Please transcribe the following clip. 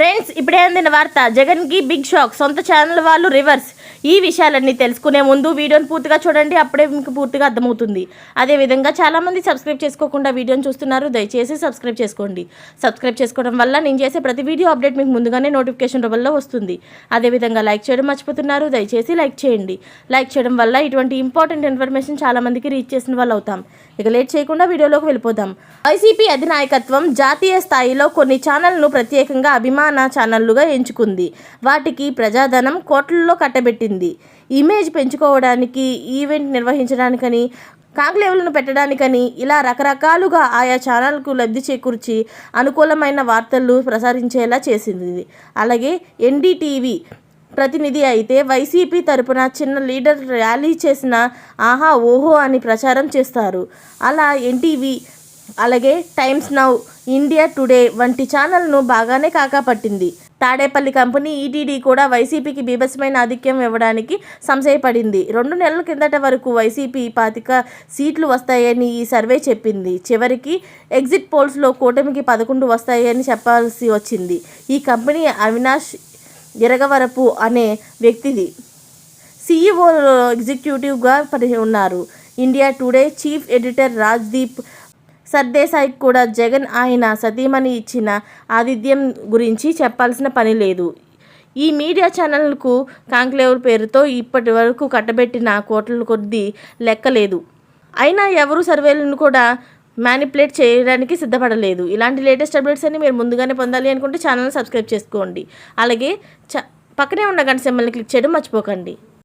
Friends ఇప్పుడే అందిన వార్త జగన్కి బిగ్ షాక్ సొంత ఛానల్ వాళ్ళు రివర్స్ ఈ విషయాలన్నీ తెలుసుకునే ముందు వీడియోని పూర్తిగా చూడండి అప్పుడే మీకు పూర్తిగా అర్థమవుతుంది. అదేవిధంగా చాలామంది సబ్స్క్రైబ్ చేసుకోకుండా వీడియోని చూస్తున్నారు దయచేసి సబ్స్క్రైబ్ చేసుకోండి. సబ్స్క్రైబ్ చేసుకోవడం వల్ల నేను చేసే ప్రతి వీడియో అప్డేట్ మీకు ముందుగానే నోటిఫికేషన్ రూపంలో వస్తుంది. అదేవిధంగా లైక్ చేయడం మర్చిపోతున్నారు దయచేసి లైక్ చేయండి. లైక్ చేయడం వల్ల ఇటువంటి ఇంపార్టెంట్ ఇన్ఫర్మేషన్ చాలామందికి రీచ్ చేసిన వాళ్ళు అవుతాం. ఇక లేట్ చేయకుండా వీడియోలోకి వెళ్ళిపోదాం. వైసీపీ అధినాయకత్వం జాతీయ స్థాయిలో కొన్ని ఛానళ్ళను ప్రత్యేకంగా అభిమాన ఛానళ్ళుగా ఎంచుకుంది. వాటికి ప్రజాధనం కోట్లలో కట్టబెట్టింది. ఇమేజ్ పెంచుకోవడానికి ఈవెంట్ నిర్వహించడానికని కాంక్లేవులను పెట్టడానికని ఇలా రకరకాలుగా ఆయా ఛానల్కు లబ్ధి చేకూర్చి అనుకూలమైన వార్తలు ప్రసారించేలా చేసింది. అలాగే ఎన్డీటీవీ ప్రతినిధి అయితే వైసీపీ తరపున చిన్న లీడర్ ర్యాలీ చేసిన ఆహా ఓహో అని ప్రచారం చేస్తారు. అలా ఎన్టీవీ అలాగే టైమ్స్ నౌ ఇండియా టుడే వంటి ఛానల్ను బాగానే కాకా పట్టింది తాడేపల్లి కంపెనీ ఈటీడీ కూడా వైసీపీకి బీభత్సమైన ఆధిక్యం ఇవ్వడానికి సంశయపడింది. రెండు నెలల కిందట వరకు వైసీపీ పాతిక సీట్లు వస్తాయని ఈ సర్వే చెప్పింది. చివరికి ఎగ్జిట్ పోల్స్లో కూటమికి పదకొండు వస్తాయని చెప్పాల్సి వచ్చింది. ఈ కంపెనీ అవినాష్ ఇరగవరపు అనే వ్యక్తిది. సీఈఓ ఎగ్జిక్యూటివ్గా పని ఉన్నారు India Today chief editor Rajdeep సర్దేశాయికి కూడా జగన్ ఆయన సతీమణి ఇచ్చిన ఆతిథ్యం గురించి చెప్పాల్సిన పని లేదు. ఈ మీడియా ఛానల్కు కాంక్లేవ్ పేరుతో ఇప్పటి వరకు కట్టబెట్టిన కోట్ల కొద్దీ లెక్కలేదు అయినా ఎవరు సర్వేలను కూడా మ్యానిపులేట్ చేయడానికి సిద్ధపడలేదు. ఇలాంటి లేటెస్ట్ అప్డేట్స్ అన్ని మీరు ముందుగానే పొందాలి అనుకుంటే ఛానల్ని సబ్స్క్రైబ్ చేసుకోండి. అలాగే చ పక్కనే ఉన్న గంట సింబల్ని క్లిక్ చేయడం మర్చిపోకండి.